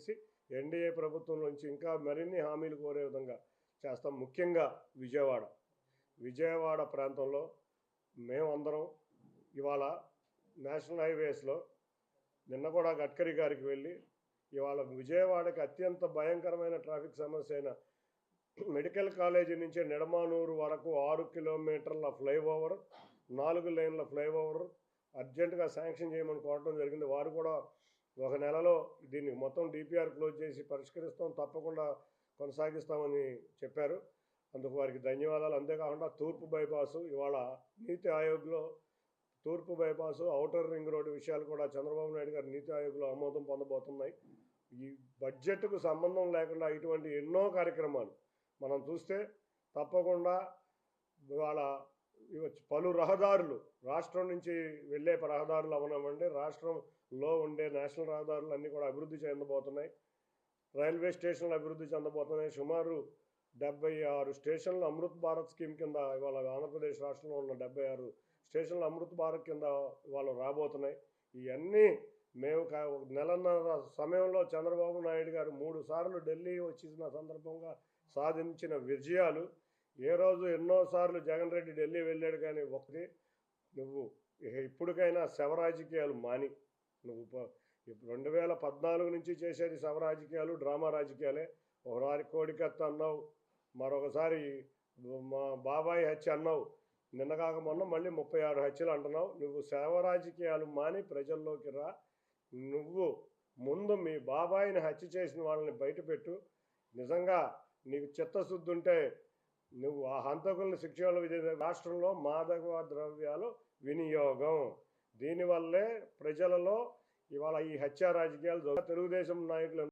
చేసి ఎన్డీఏ ప్రభుత్వం నుంచి ఇంకా మరిన్ని హామీలు కోరే విధంగా చేస్తాం. ముఖ్యంగా విజయవాడ. విజయవాడ ప్రాంతంలో మేమందరం ఇవాళ నేషనల్ హైవేస్లో నిన్న కూడా గడ్కరీ గారికి వెళ్ళి ఇవాళ విజయవాడకి అత్యంత భయంకరమైన ట్రాఫిక్ సమస్య అయిన మెడికల్ కాలేజీ నుంచి నిడమానూరు వరకు ఆరు కిలోమీటర్ల ఫ్లైఓవర్ నాలుగు లైన్ల ఫ్లైఓవర్ అర్జెంటుగా శాంక్షన్ చేయమని కోరడం జరిగింది. వారు కూడా ఒక నెలలో దీన్ని మొత్తం డిపిఆర్ క్లోజ్ చేసి పరిష్కరిస్తాం తప్పకుండా కొనసాగిస్తామని చెప్పారు. అందుకు వారికి ధన్యవాదాలు. అంతేకాకుండా తూర్పు బైపాసు ఇవాళ నీతి ఆయోగ్లో తూర్పు బైపాసు ఔటర్ రింగ్ రోడ్డు విషయాలు కూడా చంద్రబాబు నాయుడు గారు నీతి ఆయోగ్లో ఆమోదం పొందబోతున్నాయి. ఈ బడ్జెట్కు సంబంధం లేకుండా ఇటువంటి ఎన్నో కార్యక్రమాలు మనం చూస్తే తప్పకుండా ఇవాళ ఇవ్వచ్చు. పలు రహదారులు రాష్ట్రం నుంచి వెళ్ళే రహదారులు అవనవ్వండి. రాష్ట్రంలో ఉండే నేషనల్ రహదారులు అన్నీ కూడా అభివృద్ధి చెందబోతున్నాయి. రైల్వే స్టేషన్లు అభివృద్ధి చెందబోతున్నాయి. సుమారు డెబ్బై ఆరు స్టేషన్లు అమృత్ భారత్ స్కీమ్ కింద ఇవాళ ఆంధ్రప్రదేశ్ రాష్ట్రంలో ఉన్న డెబ్బై ఆరు స్టేషన్లు అమృత్ భారత్ కింద ఇవాళ రాబోతున్నాయి. ఇవన్నీ మేము కా- నెలన్నర సమయంలో చంద్రబాబు నాయుడు గారు మూడు సార్లు ఢిల్లీ వచ్చిన సందర్భంగా సాధించిన విజయాలు ఏ రోజు ఎన్నోసార్లు జగన్ రెడ్డి ఢిల్లీ వెళ్ళాడు కానీ ఒకటి నువ్వు ఇప్పటికైనా శవ రాజకీయాలు మాని. నువ్వు రెండు వేల పద్నాలుగు నుంచి చేసేది శవ రాజకీయాలు డ్రామా రాజకీయాలే. ఒకసారి కోడికత్త అన్నావు మరొకసారి మా బాబాయ్ హత్య అన్నావు. నిన్న కాక మొన్న మళ్ళీ ముప్పై ఆరు హత్యలు అంటున్నావు. నువ్వు శవ రాజకీయాలు మాని ప్రజల్లోకి రా. నువ్వు ముందు మీ బాబాయిని హత్య చేసిన వాళ్ళని బయటపెట్టు. నిజంగా నీకు చిత్తశుద్ధి ఉంటే నువ్వు ఆ హంతకులను శిక్షలు రాష్ట్రంలో మాదక ద్రవ్యాలు వినియోగం. దీనివల్లే ప్రజలలో ఇవాళ ఈ హత్యా రాజకీయాలు తెలుగుదేశం నాయకులు